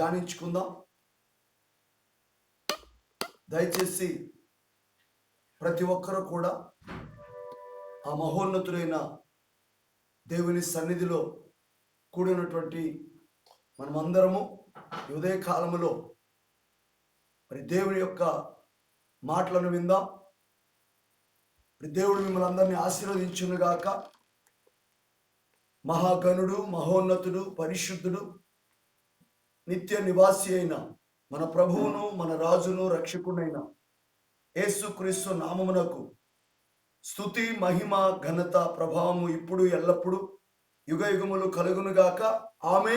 ధ్యానించుకుందాం దయచేసి ప్రతి ఒక్కరూ కూడా ఆ మహోన్నతుడైన దేవుని సన్నిధిలో కూడినటువంటి మనమందరము ఉదయ కాలములో మరి దేవుని యొక్క మాటలను విందాం. మరి దేవుడు మిమ్మల్ని అందరినీ ఆశీర్వదించునుగాక. మహాగణుడు మహోన్నతుడు పరిశుద్ధుడు నిత్య నివాసి అయిన మన ప్రభువును మన రాజును రక్షకునైన యేసుక్రీస్తు నామమునకు స్తుతి మహిమ ఘనత ప్రభావము ఇప్పుడు ఎల్లప్పుడూ యుగ యుగములు కలుగునుగాక ఆమె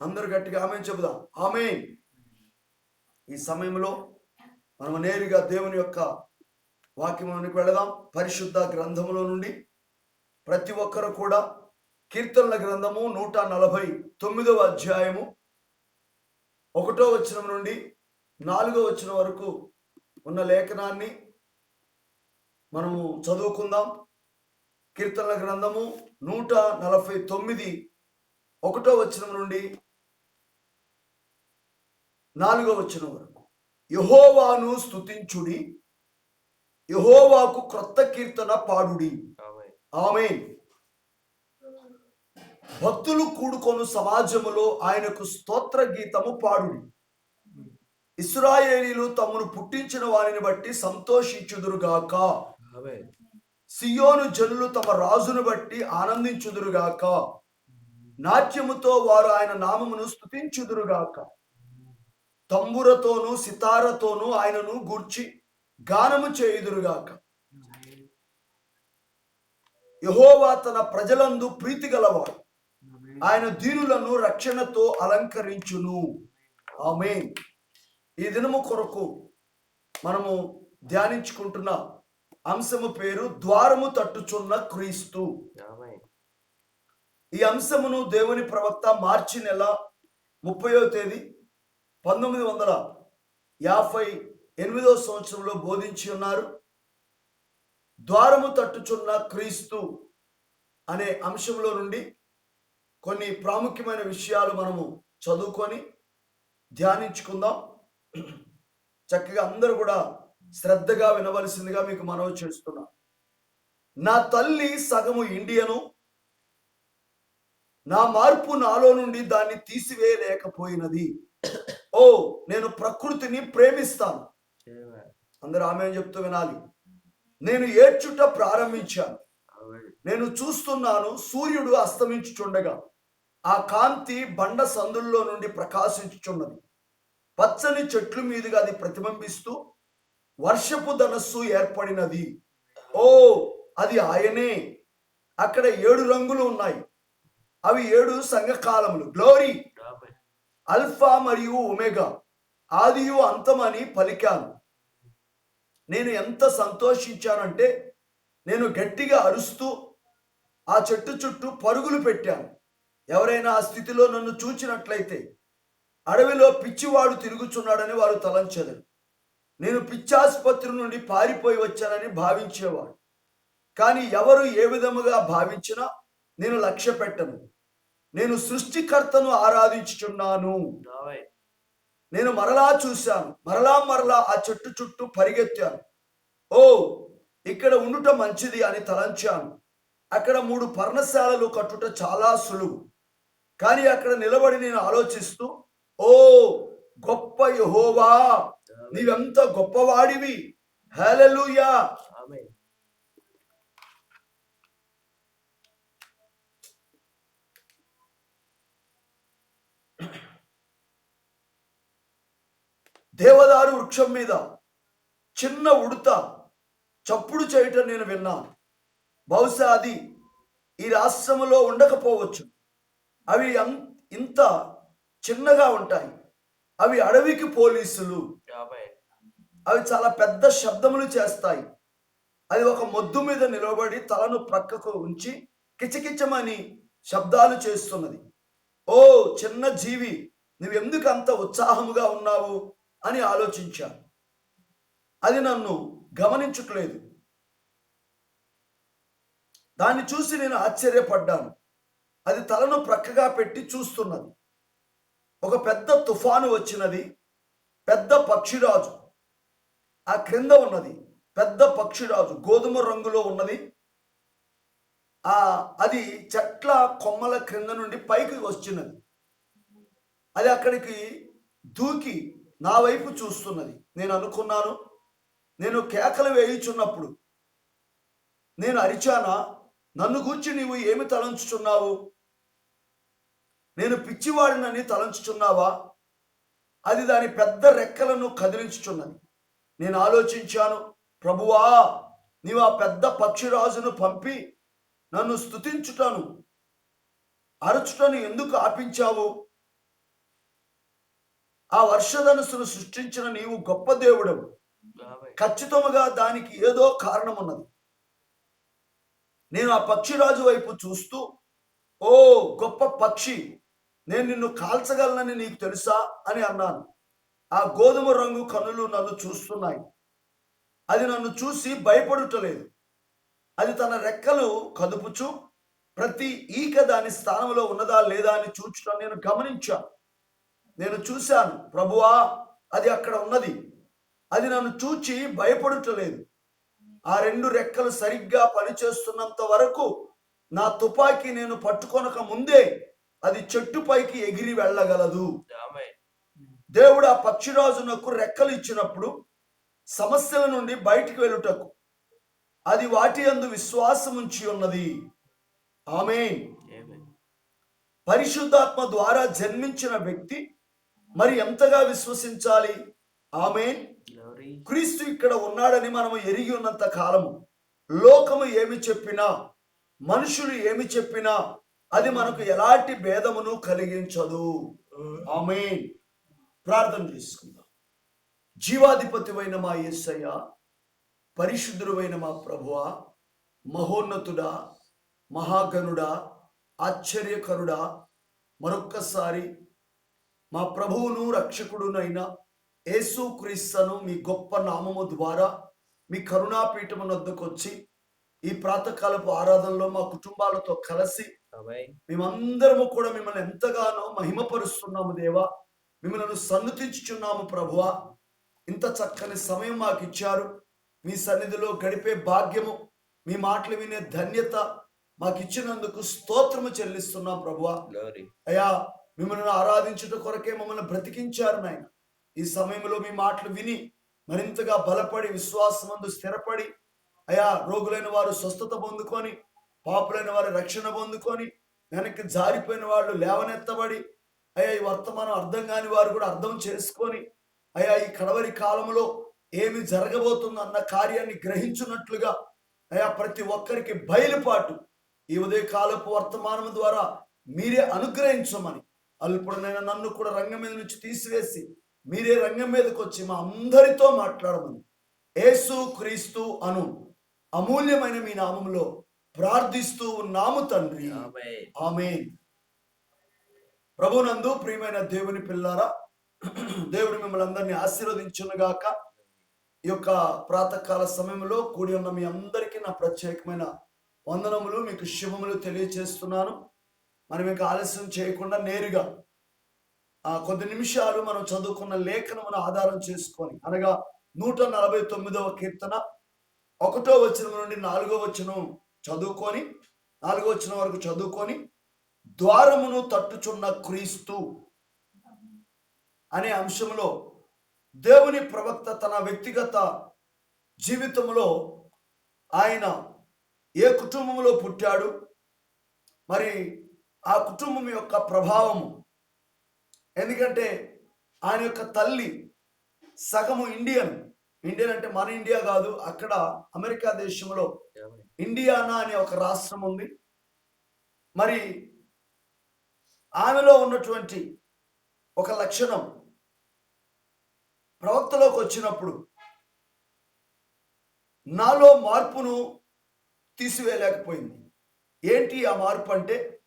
అందరు గట్టిగా ఆమె చెబుదాం. ఆమె ఈ సమయంలో మనం నేరుగా దేవుని యొక్క వాక్యంలోనికి వెళదాం. పరిశుద్ధ గ్రంథములో నుండి ప్రతి ఒక్కరు కూడా కీర్తనల గ్రంథము నూట నలభై తొమ్మిదవ అధ్యాయము ఒకటో వచనం నుండి నాలుగో వచనం వరకు ఉన్న లేఖనాన్ని మనము చదువుకుందాం. కీర్తనల గ్రంథము నూట నలభై తొమ్మిది ఒకటో వచనం నుండి నాలుగో వచనం వరకు. యహోవాను స్తుతించుడి యహోవాకు క్రొత్త కీర్తన పాడుడి. ఆమె భక్తులు కూడుకొను సమాజములో ఆయనకు స్తోత్ర గీతము పాడుడి. ఇస్రాయేలీలు తమను పుట్టించిన వారిని బట్టి సంతోషించుదురుగాక. సియోను జనులు తమ రాజును బట్టి ఆనందించుదురుగాక. నాట్యముతో వారు ఆయన నామమును స్తుతించుదురుగాక. తంబురతోనూ సితారతోనూ ఆయనను గూర్చి గానము చేయుదురుగాక. యహోవా తన ప్రజలందు ప్రీతి గలవాడు. ఆయన దీనులను రక్షణతో అలంకరించును. ఆమె ఈ దినము కొరకు మనము ధ్యానించుకుంటున్న అంశము పేరు ద్వారము తట్టుచున్న క్రీస్తు. ఈ అంశమును దేవుని ప్రవక్త మార్చి నెల ముప్పయో తేదీ పంతొమ్మిది వందల యాభై ఎనిమిదో సంవత్సరంలో బోధించి ఉన్నారు. ద్వారము తట్టుచున్న క్రీస్తు అనే అంశంలో నుండి కొన్ని ప్రాముఖ్యమైన విషయాలు మనము చదువుకొని ధ్యానించుకుందాం. చక్కగా అందరూ కూడా శ్రద్ధగా వినవలసిందిగా మీకు మనవి చేస్తున్నా. నా తల్లి సగము ఇండియను నా మార్పు నాలో నుండి దాన్ని తీసివేయలేకపోయినది. ఓ నేను ప్రకృతిని ప్రేమిస్తాను. అందరూ ఆమె చెప్తూ వినాలి. నేను ఏడ్చుట ప్రారంభించాను. నేను చూస్తున్నాను సూర్యుడు అస్తమించుచుండగా. ఆ కాంతి బండ సందుల్లో నుండి ప్రకాశించుచున్నది. పచ్చని చెట్లు మీదుగా అది ప్రతిబింబిస్తూ వర్షపు ధనస్సు ఏర్పడినది. ఓ అది ఆయనే. అక్కడ ఏడు రంగులు ఉన్నాయి. అవి ఏడు సంఘకాలములు. గ్లోరీ అల్ఫా మరియు ఒమేగా. ఆదియు అంతమని పలికాను. నేను ఎంత సంతోషించానంటే నేను గట్టిగా అరుస్తూ ఆ చెట్టు చుట్టూ పరుగులు పెట్టాను. ఎవరైనా ఆ స్థితిలో నన్ను చూచినట్లయితే అడవిలో పిచ్చివాడు తిరుగుచున్నాడని వారు తలంచెదరు నేను పిచ్చాసుపత్రి నుండి పారిపోయి వచ్చానని భావించేవాడు. కానీ ఎవరు ఏ విధముగా భావించినా నేను లక్ష్య పెట్టను నేను సృష్టికర్తను ఆరాధించుచున్నాను. నేను మరలా చూశాను. మరలా మరలా ఆ చెట్టు చుట్టూ పరిగెత్తాను. ఓ ఇక్కడ ఉండుట మంచిది అని తలంచాను. అక్కడ మూడు పర్ణశాలలు కట్టుట చాలా సులువు. కానీ అక్కడ నిలబడి నేను ఆలోచిస్తూ ఓ గొప్ప యహోవా నీవెంత గొప్పవాడివి. హల్లెలూయా. దేవదారు వృక్షం మీద చిన్న ఉడత చప్పుడు చేయటం నేను విన్నాను. బహుశా అది ఈ రాష్ట్రములో ఉండకపోవచ్చు. అవి ఇంత చిన్నగా ఉంటాయి. అవి అడవికి పోలీసులు. అవి చాలా పెద్ద శబ్దములు చేస్తాయి. అది ఒక మొద్దు మీద నిలబడి తలను ప్రక్కకు ఉంచి కిచకిచమని శబ్దాలు చేస్తున్నది. ఓ చిన్న జీవి నువ్వెందుకు అంత ఉత్సాహముగా ఉన్నావు? అని ఆలోచించాను. అది నన్ను గమనించట్లేదు. దాన్ని చూసి నేను ఆశ్చర్యపడ్డాను. అది తలను ప్రక్కగా పెట్టి చూస్తున్నది. ఒక పెద్ద తుఫాను వచ్చినది. పెద్ద పక్షిరాజు. ఆ క్రింద ఉన్నది. పెద్ద పక్షిరాజు. గోధుమ రంగులో ఉన్నది. ఆ అది చెట్ల కొమ్మల క్రింద నుండి పైకి వచ్చినది. అది అక్కడికి దూకి నా వైపు చూస్తున్నది. నేను అనుకున్నాను నేను కేకలు వేయుచున్నప్పుడు నేను అరిచానా? నన్ను గూర్చి నీవు ఏమి తలంచుచున్నావు? నేను పిచ్చివాడినని తలంచుచున్నావా? అది దాని పెద్ద రెక్కలను కదిలించుచున్నది. నేను ఆలోచించాను ప్రభువా నీవు ఆ పెద్ద పక్షిరాజును పంపి నన్ను స్థుతించుటను అరచుటను ఎందుకు ఆపించావు? ఆ వర్షధనుసును సృష్టించిన నీవు గొప్ప దేవుడవు. ఖచ్చితముగా దానికి ఏదో కారణం ఉన్నది నేను ఆ పక్షిరాజు వైపు చూస్తూ ఓ గొప్ప పక్షి నేను నిన్ను కాల్చగలనని నీకు తెలుసా? అని అన్నాను. ఆ గోధుమ రంగు కనులు నన్ను చూస్తున్నాయి. అది నన్ను చూసి భయపడుటలేదు. అది తన రెక్కలు కదుపుచు ప్రతి ఈక దాని స్థానంలో ఉన్నదా లేదా అని చూచడం నేను గమనించాను. నేను చూశాను. ప్రభువా అది అక్కడ ఉన్నది. అది నన్ను చూచి భయపడుటలేదు ఆ రెండు రెక్కలు సరిగ్గా పనిచేస్తున్నంత వరకు నా తుపాకీ నేను పట్టుకొనక ముందే అది చెట్టుపైకి ఎగిరి వెళ్ళగలదు. దేవుడు ఆ పక్షిరాజునకు రెక్కలు ఇచ్చినప్పుడు సమస్యల నుండి బయటికి వెళ్ళుటకు అది వాటి అందు విశ్వాసం ఉంచి ఉన్నది ఆమె. పరిశుద్ధాత్మ ద్వారా జన్మించిన వ్యక్తి మరి ఎంతగా విశ్వసించాలి ఆమె. క్రీస్తు ఇక్కడ ఉన్నాడని మనము ఎరిగి ఉన్నంత కాలము. లోకము ఏమి చెప్పినా మనుషులు ఏమి చెప్పినా అది మనకు ఎలాంటి భేదమును కలిగించదు. ఆమె ప్రార్థన చేసుకుందాం. జీవాధిపతివైన మా యేసయ్య పరిశుద్ధుడైన మా ప్రభువా మహోన్నతుడా మహాగణుడా ఆశ్చర్యకరుడా మరొక్కసారి మా ప్రభువును రక్షకుడునైనా యేసు క్రీస్తును మీ గొప్ప నామము ద్వారా మీ కరుణాపీఠము వచ్చి ఈ ప్రాతకాలపు ఆరాధనలో మా కుటుంబాలతో కలిసి. మేమందరము కూడా మిమ్మల్ని ఎంతగానో మహిమపరుస్తున్నాము దేవా. మిమ్మల్ని సన్నుతించుచున్నాము ప్రభువా. ఇంత చక్కని సమయం మాకు ఇచ్చారు. మీ సన్నిధిలో గడిపే భాగ్యము మీ మాటలు వినే ధన్యత మాకు ఇచ్చినందుకు స్తోత్రము చెల్లిస్తున్నాం ప్రభువా. అయ్యా మిమ్మల్ని ఆరాధించుట కొరకే మమ్మల్ని బ్రతికించారు నాయన. ఈ సమయంలో మీ మాటలు విని మరింతగా బలపడి విశ్వాసమందు స్థిరపడి అయా రోగులైన వారు స్వస్థత పొందుకొని పాపులైన వారు రక్షణ పొందుకొని వెనక్కి జారిపోయిన వాళ్ళు లేవనెత్తబడి అయ్యా ఈ వర్తమానం అర్థం కాని వారు కూడా అర్థం చేసుకొని అయా ఈ కడవరి కాలంలో ఏమి జరగబోతుందో అన్న కార్యాన్ని గ్రహించున్నట్లుగా అయా ప్రతి ఒక్కరికి బయలుపాటు. ఈ ఉదయ కాలపు వర్తమానం ద్వారా మీరే అనుగ్రహించమని అల్పుడనైనా నన్ను కూడా రంగం మీద నుంచి తీసివేసి మీరే రంగం మీదకి వచ్చి మా అందరితో మాట్లాడమని. యేసు క్రీస్తు అను అమూల్యమైన మీ నామంలో ప్రార్థిస్తూ ఉన్నాము తండ్రి. ఆమేన్. ప్రభునందు ప్రియమైన దేవుని పిల్లారా దేవుడు మిమ్మల్ని అందరినీ ఆశీర్వదించునుగాక. ఈ యొక్క ప్రాతకాల సమయంలో కూడి ఉన్న మీ అందరికీ నా ప్రత్యేకమైన వందనములు మీకు శుభములు తెలియచేస్తున్నాను. మనం ఇంకా ఆలస్యం చేయకుండా నేరుగా కొద్ది నిమిషాలు మనం చదువుకున్న లేఖనమును ఆధారం చేసుకొని అనగా నూట నలభై తొమ్మిదవ కీర్తన ఒకటో వచనం నుండి నాలుగో వచనం చదువుకొని నాలుగో వచనం వరకు చదువుకొని ద్వారమును తట్టుచున్న క్రీస్తు అనే అంశంలో దేవుని ప్రవక్త తన వ్యక్తిగత జీవితంలో ఆయన ఏ కుటుంబంలో పుట్టాడు మరి ఆ కుటుంబం యొక్క ప్రభావము ఎందుకంటే ఆయన యొక్క తల్లి సగము ఇండియన్. ఇండియన్ అంటే మన ఇండియా కాదు అక్కడ అమెరికా దేశంలో. ఇండియానా అనే ఒక రాష్ట్రం ఉంది. మరి ఆమెలో ఉన్నటువంటి ఒక లక్షణం ప్రవక్తలోకి వచ్చినప్పుడు నాలో మార్పును తీసివేయలేకపోయింది. ఏంటి ఆ మార్పు అంటే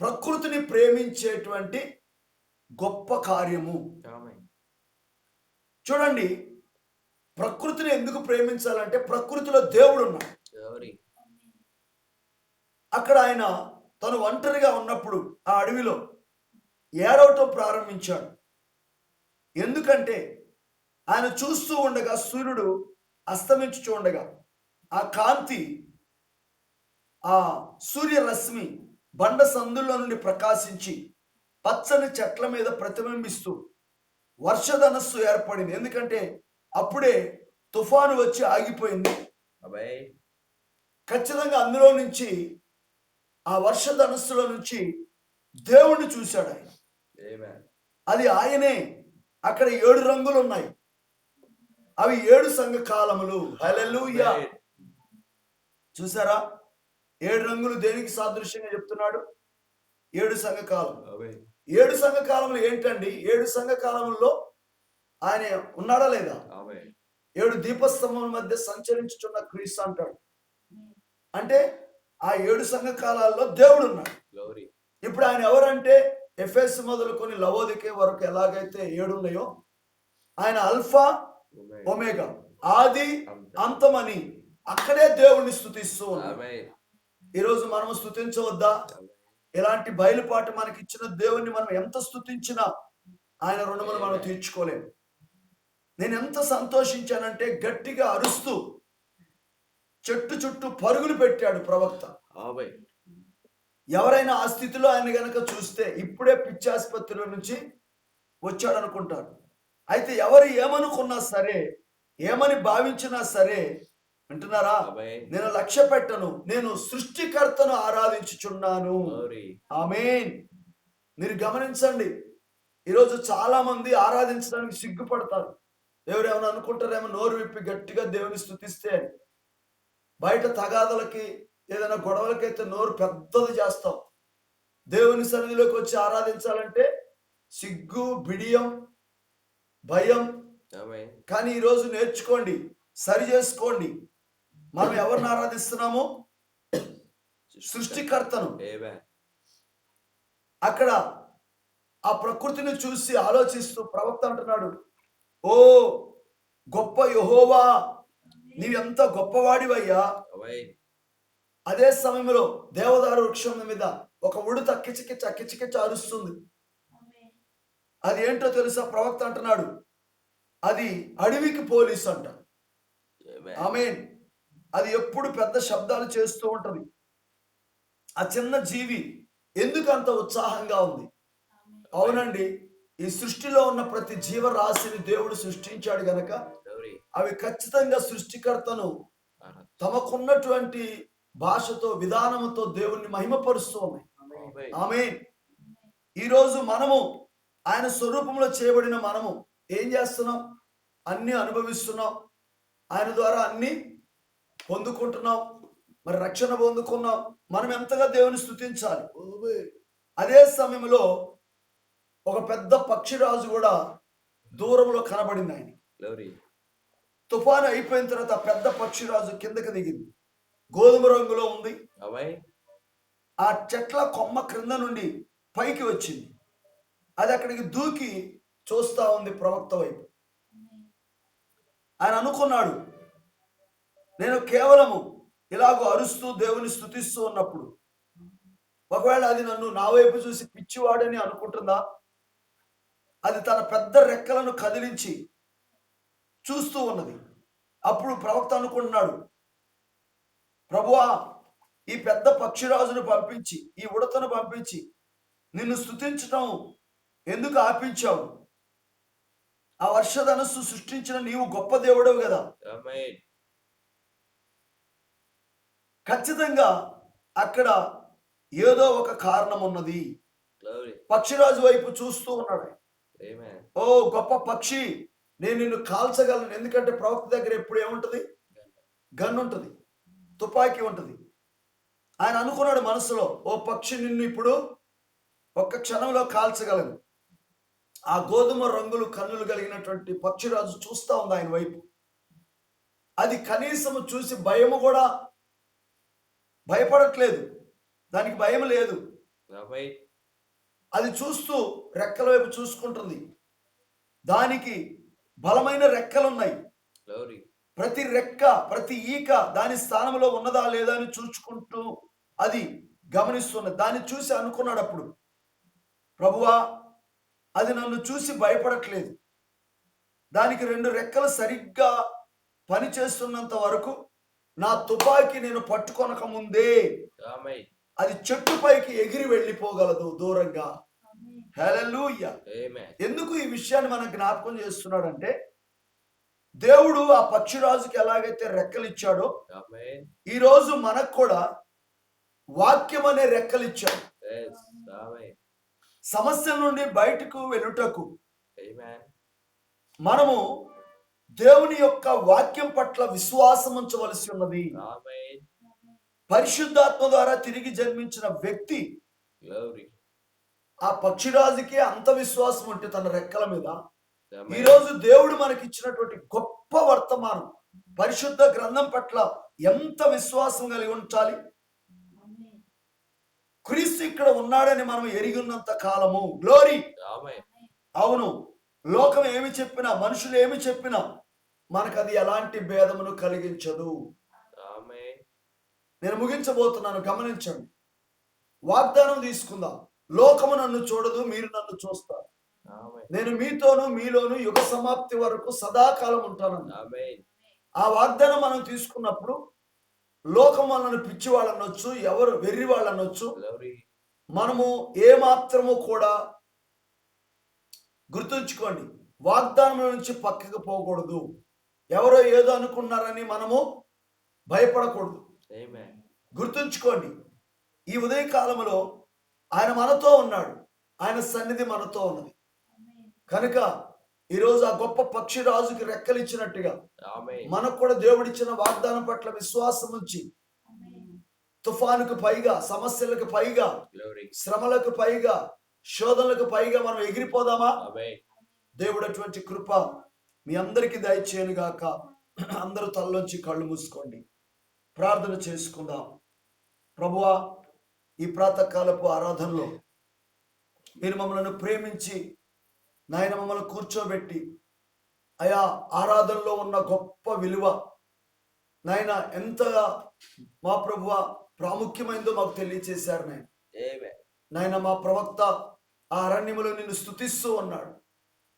ప్రకృతిని ప్రేమించేటువంటి గొప్ప కార్యము. చూడండి ప్రకృతిని ఎందుకు ప్రేమించాలంటే ప్రకృతిలో దేవుడు ఉన్నాడు. అక్కడ ఆయన తను ఒంటరిగా ఉన్నప్పుడు ఆ అడవిలో ఏడవటం ప్రారంభించాడు ఎందుకంటే ఆయన చూస్తూ ఉండగా సూర్యుడు అస్తమించుచూ ఉండగా ఆ కాంతి ఆ సూర్యరశ్మి బండ సందుల్లో నుండి ప్రకాశించి పచ్చని చెట్ల మీద ప్రతిబింబిస్తూ వర్షధనస్సు ఏర్పడింది. ఎందుకంటే అప్పుడే తుఫాను వచ్చి ఆగిపోయింది. అబ్బాయి ఖచ్చితంగా అందులో నుంచి ఆ వర్షధనస్సులో నుంచి దేవుణ్ణి చూశాడు ఆయన. అది ఆయనే. అక్కడ ఏడు రంగులు ఉన్నాయి అవి ఏడు సంఘ కాలములు. Amen. చూసారా ఏడు రంగులు దేనికి సాదృశ్యంగా చెప్తున్నాడు? ఏడు సంఘ కాలం. ఏడు సంఘ కాలములు ఏంటండి ఏడు సంఘ కాలముల్లో ఆయన ఉన్నాడా లేదా. ఏడు దీపస్తంభం మధ్య సంచరించుచున్న క్రీస్తు అంటాడు అంటే ఆ ఏడు సంఘ కాలాల్లో దేవుడు ఉన్నాడు. ఇప్పుడు ఆయన ఎవరంటే ఎఫ్ఎస్ మొదలుకొని లవోదికే వరకు ఎలాగైతే ఏడు ఉన్నాయో ఆయన అల్ఫా. ఒమేగా ఆది. అంతమని అక్కడే దేవుణ్ణి స్థుతిస్తూ ఉన్నాడు. ఈరోజు మనం స్థుతించవద్దా ఇలాంటి బయలుపాటు మనకి ఇచ్చిన దేవుణ్ణి మనం ఎంత స్థుతించినా ఆయన రుణమును మనం తీర్చుకోలేము నేను ఎంత సంతోషించానంటే గట్టిగా అరుస్తూ చెట్టు చుట్టూ పరుగులు పెట్టాడు ప్రవక్త. ఎవరైనా ఆ స్థితిలో ఆయన గనక చూస్తే ఇప్పుడే పిచ్చి ఆసుపత్రిలో నుంచి వచ్చాడు అనుకుంటారు అయితే ఎవరు ఏమనుకున్నా సరే ఏమని భావించినా సరే వింటున్నారా. నేను లక్ష్య పెట్టను. నేను సృష్టికర్తను ఆరాధించుచున్నాను. ఆమేన్. మీరు గమనించండి. ఈరోజు చాలా మంది ఆరాధించడానికి సిగ్గుపడతారు. ఎవరు ఏమైనా అనుకుంటారేమో నోరు విప్పి గట్టిగా దేవుని స్థుతిస్తే. బయట తగాదలకి ఏదైనా గొడవలకైతే నోరు పెద్దది చేస్తాం. దేవుని సన్నిధిలోకి వచ్చి ఆరాధించాలంటే సిగ్గు బిడియం భయం. కానీ ఈరోజు నేర్చుకోండి. సరి చేసుకోండి. మనం ఎవరిని ఆరాధిస్తున్నాము? సృష్టికర్తను. అక్కడ ఆ ప్రకృతిని చూసి ఆలోచిస్తూ ప్రవక్త అంటున్నాడు ఓ గొప్ప యహోవా నీవెంత గొప్పవాడివయ్యా. అదే సమయంలో దేవదారు వృక్షం మీద ఒక ఉడుత కిచకిచ కిచకిచ అరుస్తుంది. అది ఏంటో తెలుసా? ప్రవక్త అంటున్నాడు అది అడవికి పోలీస్ అంట. Amen. అది ఎప్పుడు పెద్ద శబ్దాలు చేస్తూ ఉంటది. ఆ చిన్న జీవి ఎందుకు అంత ఉత్సాహంగా ఉంది? అవునండి. ఈ సృష్టిలో ఉన్న ప్రతి జీవరాశిని దేవుడు సృష్టించాడు గనక. అవి ఖచ్చితంగా సృష్టికర్తను. తమకున్నటువంటి భాషతో విధానముతో దేవుణ్ణి మహిమపరుస్తూ ఉన్నాయి. ఆమె ఈరోజు మనము ఆయన స్వరూపంలో చేయబడిన మనము ఏం చేస్తున్నాం? అన్ని అనుభవిస్తున్నాం. ఆయన ద్వారా అన్ని పొందుకుంటున్నాం. మరి రక్షణ పొందుకున్నాం. మనం ఎంతగా దేవుని స్థుతించాలి అదే సమయంలో ఒక పెద్ద పక్షిరాజు కూడా దూరంలో కనబడింది ఆయన. తుఫాను అయిపోయిన తర్వాత పెద్ద పక్షిరాజు కిందకి దిగింది. గోధుమ రంగులో ఉంది. ఆ చెట్ల కొమ్మ క్రింద నుండి పైకి వచ్చింది. అది అక్కడికి దూకి చూస్తా ఉంది ప్రవక్త వైపు. ఆయన అనుకున్నాడు నేను కేవలము ఇలాగో అరుస్తూ దేవుని స్థుతిస్తూ ఉన్నప్పుడు ఒకవేళ అది నన్ను నా వైపు చూసి పిచ్చివాడని అనుకుంటుందా? అది తన పెద్ద రెక్కలను కదిలించి చూస్తూ ఉన్నది. అప్పుడు ప్రవక్త అనుకుంటున్నాడు ప్రభువా ఈ పెద్ద పక్షిరాజును పంపించి ఈ ఉడతను పంపించి నిన్ను స్థుతించటం ఎందుకు ఆపించావు? ఆ వర్షధనస్సు సృష్టించిన నీవు గొప్ప దేవుడవు కదా. ఖచ్చితంగా అక్కడ ఏదో ఒక కారణం ఉన్నది. పక్షిరాజు వైపు చూస్తూ ఉన్నాడు. ఓ గొప్ప పక్షి నేను నిన్ను కాల్చగలను. ఎందుకంటే ప్రవక్త దగ్గర ఎప్పుడు ఏముంటది? గన్ ఉంటుంది. తుపాకీ ఉంటుంది. ఆయన అనుకున్నాడు మనసులో ఓ పక్షి నిన్ను ఇప్పుడు ఒక్క క్షణంలో కాల్చగలను. ఆ గోధుమ రంగులు కన్నులు కలిగినటువంటి పక్షిరాజు చూస్తా ఉంది ఆయన వైపు. అది కనీసము చూసి భయము కూడా భయపడట్లేదు. దానికి భయం లేదు. అది చూస్తూ రెక్కల వైపు చూసుకుంటుంది. దానికి బలమైన రెక్కలున్నాయి. Glory. ప్రతి రెక్క ప్రతి ఈక దాని స్థానంలో ఉన్నదా లేదా అని చూసుకుంటూ అది గమనిస్తున్నది దాన్ని చూసి అనుకున్నాడు అప్పుడు. ప్రభువా అది నన్ను చూసి భయపడట్లేదు. దానికి రెండు రెక్కలు సరిగ్గా పని చేస్తున్నంత వరకు నా తుపాకీ నేను పట్టుకొనక ముందే. అది చెట్టు పైకి ఎగిరి వెళ్ళిపోగలదు దూరంగా. ఎందుకు ఈ విషయాన్ని మన జ్ఞాపకం చేస్తున్నాడంటే దేవుడు ఆ పక్షిరాజుకి ఎలాగైతే రెక్కలు ఇచ్చాడో. ఈ రోజు మనకు కూడా వాక్యం అనే రెక్కలు ఇచ్చాడు. సమస్యల నుండి బయటకు వెళ్ళుటకు. మనము దేవుని యొక్క వాక్యం పట్ల విశ్వాసం ఉంచవలసి ఉన్నది. పరిశుద్ధాత్మ ద్వారా తిరిగి జన్మించిన వ్యక్తి. ఆ పక్షిరాజుకి అంత విశ్వాసం ఉంటే తన రెక్కల మీద ఈ Amen. రోజు దేవుడు మనకి ఇచ్చినటువంటి గొప్ప వర్తమానం పరిశుద్ధ గ్రంథం పట్ల ఎంత విశ్వాసం కలిగి ఉంచాలి క్రీస్తు ఇక్కడ ఉన్నాడని మనం ఎరిగి ఉన్నంత కాలము గ్లోరీ. అవును లోకం ఏమి చెప్పినా మనుషులు ఏమి చెప్పినా మనకు అది ఎలాంటి భేదమును కలిగించదు. నేను ముగించబోతున్నాను గమనించండి వాగ్దానం తీసుకుందాం లోకము నన్ను చూడదు మీరు నన్ను చూస్తారు. నేను మీతోను మీలోను యుగ సమాప్తి వరకు సదాకాలం Amen. ఆ వాగ్దానం మనం తీసుకున్నప్పుడు లోకం మనల్ని పిచ్చి వాళ్ళు అనొచ్చు ఎవరు వెర్రి వాళ్ళు అనొచ్చు Glory. మనము ఏ మాత్రము కూడా గుర్తుంచుకోండి వాగ్దానం నుంచి పక్కకు పోకూడదు ఎవరో ఏదో అనుకున్నారని మనము భయపడకూడదు. గుర్తుంచుకోండి ఈ ఉదయ కాలంలో ఆయన మనతో ఉన్నాడు ఆయన సన్నిధి మనతో ఉన్నది కనుక ఈరోజు ఆ గొప్ప పక్షి రాజుకి రెక్కలిచ్చినట్టుగా Amen. మనకు కూడా దేవుడిచ్చిన వాగ్దానం పట్ల విశ్వాసం ఉంచి తుఫానుకు పైగా సమస్యలకు పైగా. శ్రమలకు పైగా శోధనలకు పైగా మనం ఎగిరిపోదామా. దేవుడు అటువంటి కృప మీ అందరికీ దయచేయను గాక. అందరూ తలలోంచి కళ్ళు మూసుకోండి. ప్రార్థన చేసుకుందాం. ప్రభువా ఈ ప్రాతకాలపు ఆరాధనలో మీరు మమ్మల్ని ప్రేమించి నాయన మమ్మల్ని కూర్చోబెట్టి అయా ఆరాధనలో ఉన్న గొప్ప విలువ నాయన ఎంతగా మా ప్రభువ ప్రాముఖ్యమైందో మాకు తెలియచేశారు నాయన. Amen. నాయన మా ప్రవక్త ఆ అరణ్యములో నిన్ను స్తుతిస్తూ ఉన్నాడు.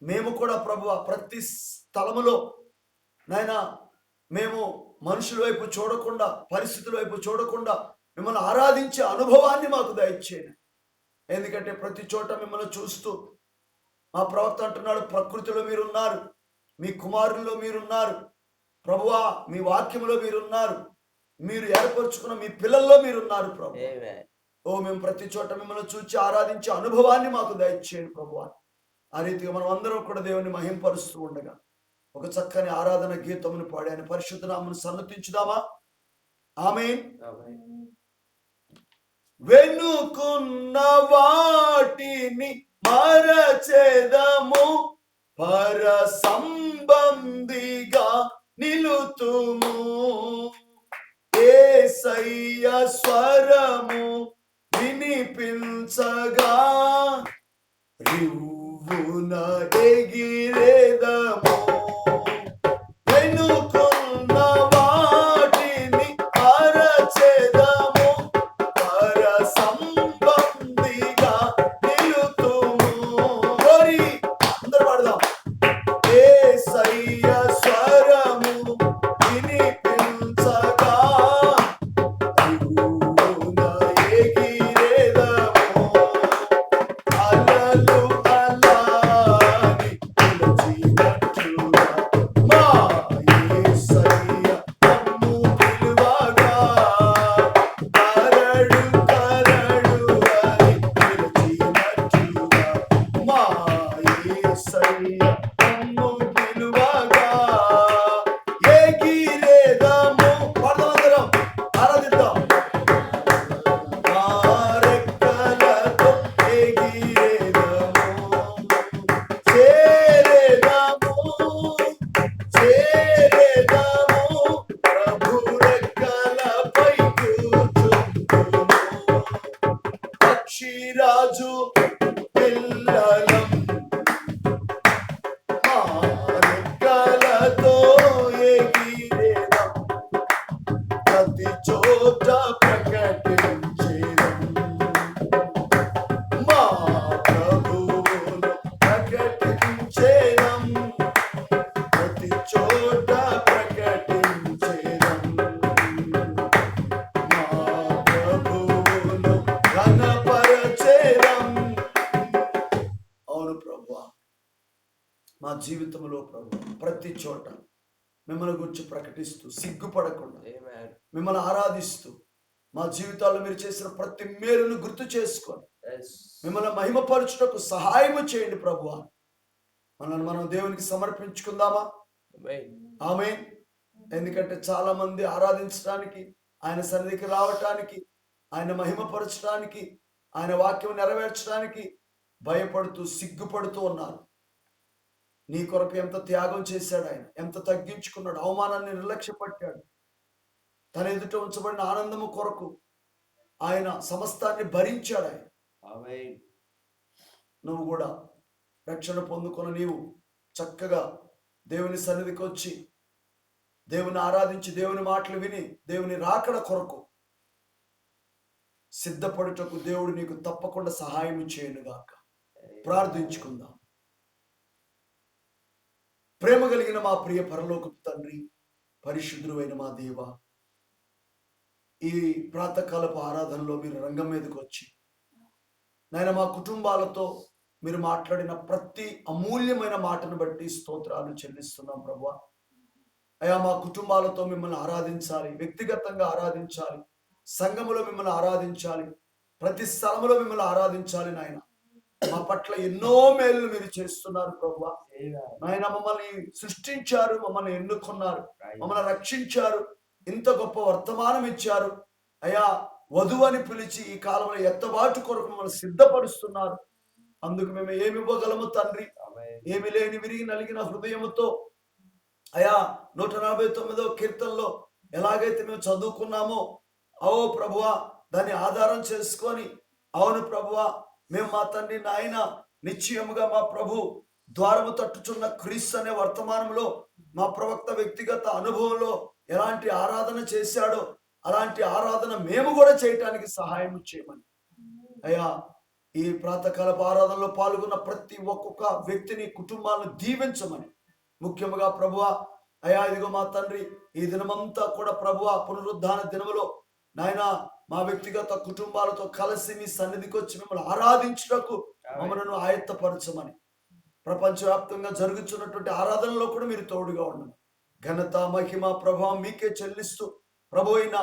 మేము కూడా ప్రభువ ప్రతి స్థలములో నాయన మేము మనుషుల వైపు చూడకుండా పరిస్థితుల వైపు చూడకుండా మిమ్మల్ని ఆరాధించే అనుభవాన్ని మాకు దయచేయండి. ఎందుకంటే ప్రతి చోట మిమ్మల్ని చూస్తూ మా ప్రవక్త అంటున్నాడు ప్రకృతిలో మీరున్నారు మీ కుమారుల్లో మీరున్నారు ప్రభువా మీ వాక్యములో మీరున్నారు మీరు ఏర్పరచుకున్న మీ పిల్లల్లో మీరున్నారు ప్రభు. ఓ మేము ప్రతి చోట మిమ్మల్ని చూచి ఆరాధించే అనుభవాన్ని మాకు దయచేయండి ప్రభు ఆ రీతిగా మనం అందరం కూడా దేవుని మహింపరుస్తూ ఉండగా ఒక చక్కని ఆరాధన గీతమును పాడాను ఆయన పరిశుద్ధ నామను సన్నతించుదామా? ఆమె వెనుకున్న వాటిని మరచేదము పర సంబంధిగా నిలుతుము. ఏసయ్య స్వరము వినిపించగా రివు ఎగిరేదము వెనుకున్న గురించి ప్రకటిస్తూ సిగ్గుపడకుండా. మిమ్మల్ని ఆరాధిస్తూ మా జీవితాల్లో మీరు చేసిన ప్రతి మేలును గుర్తు చేసుకొని. మిమ్మల్ని మహిమపరచుటకు సహాయము చేయండి ప్రభు మనల్ని మనం దేవునికి సమర్పించుకుందామా. ఆమె ఎందుకంటే చాలా మంది ఆరాధించడానికి ఆయన సన్నిధికి రావటానికి ఆయన మహిమపరచడానికి ఆయన వాక్యం నెరవేర్చడానికి భయపడుతూ సిగ్గుపడుతూ ఉన్నారు నీ కొరకు ఎంత త్యాగం చేశాడు ఆయన ఎంత తగ్గించుకున్నాడు అవమానాన్ని నిర్లక్ష్యపట్టాడు. తన ఎదుట ఉంచబడిన ఆనందము కొరకు ఆయన సమస్తాన్ని భరించాడు ఆయన. నువ్వు కూడా రక్షణ పొందుకున్న నీవు చక్కగా దేవుని సన్నిధికి వచ్చి దేవుని ఆరాధించి దేవుని మాటలు విని దేవుని రాకడ కొరకు సిద్ధపడుటకు దేవుడు నీకు తప్పకుండా సహాయం చేయనుగాక. ప్రార్థించుకుందాం. ప్రేమ కలిగిన మా ప్రియ పరలోకపు తండ్రి పరిశుద్ధుడైన మా దేవ ఈ ప్రాతకాలపు ఆరాధనలో మీరు రంగం మీదకి వచ్చి నాయన మా కుటుంబాలతో మీరు మాట్లాడిన ప్రతి అమూల్యమైన మాటను బట్టి స్తోత్రాలు చెల్లిస్తున్నాం ప్రభు అయా మా కుటుంబాలతో మిమ్మల్ని ఆరాధించాలి వ్యక్తిగతంగా ఆరాధించాలి సంఘములో మిమ్మల్ని ఆరాధించాలి ప్రతి స్థలములో మిమ్మల్ని ఆరాధించాలి నాయన. మా పట్ల ఎన్నో మేలు మీరు చేస్తున్నారు ప్రభు. నాయన మమ్మల్ని సృష్టించారు మమ్మల్ని ఎన్నుకున్నారు మమ్మల్ని రక్షించారు ఇంత గొప్ప వర్తమానం ఇచ్చారు. అయా వధువు అని పిలిచి ఈ కాలంలో ఎత్తబాటు కొరకు మమ్మల్ని సిద్ధపరుస్తున్నారు. అందుకు మేము ఏమి ఇవ్వగలము తండ్రి. ఏమి లేని విరిగి నలిగిన హృదయముతో అయా నూట నలభై తొమ్మిదో కీర్తనలో ఎలాగైతే మేము చదువుకున్నామో ఓ ప్రభువా దాన్ని ఆధారం చేసుకొని అవును ప్రభువా మేము మా తండ్రి నాయన నిశ్చయముగా మా ప్రభు ద్వారము తట్టుచున్న క్రీస్తు అనే వర్తమానంలో మా ప్రవక్త వ్యక్తిగత అనుభవంలో ఎలాంటి ఆరాధన చేశాడో అలాంటి ఆరాధన మేము కూడా చేయటానికి సహాయం చేయమని. అయ్యా ఈ ప్రాతకాలపు ఆరాధనలో పాల్గొన్న ప్రతి ఒక్కొక్క వ్యక్తిని కుటుంబాలను దీవించమని. ముఖ్యముగా ప్రభువ అయా ఇదిగో మా తండ్రి ఈ దినమంతా కూడా ప్రభువా పునరుద్ధాన దినములో నాయన మా వ్యక్తిగత కుటుంబాలతో కలిసి మీ సన్నిధికి వచ్చి మిమ్మల్ని ఆరాధించుటకు మమ్మల్ని ఆయత్తపరచమని. ప్రపంచవ్యాప్తంగా జరుగుతున్నటువంటి ఆరాధనలో కూడా మీరు తోడుగా ఉండండి. ఘనత మహిమ ప్రభావం మీకే చెల్లిస్తూ ప్రభు అయిన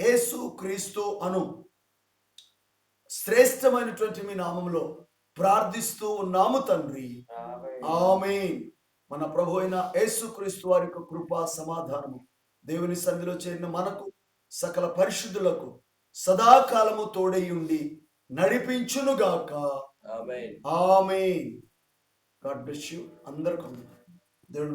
యేసు క్రీస్తు అను శ్రేష్టమైనటువంటి మీ నామంలో ప్రార్థిస్తూ ఉన్నాము తండ్రి. ఆమె మన ప్రభు అయిన యేసుక్రీస్తు వారి యొక్క కృపా సమాధానము. దేవుని సన్నిధిలో చేరిన మనకు సకల పరిశుద్ధులకు సదాకాలము తోడై ఉండి నడిపించునుగాక. ఆమె గాడ్ బ్లెస్ యూ అందరికీ. దేవుడు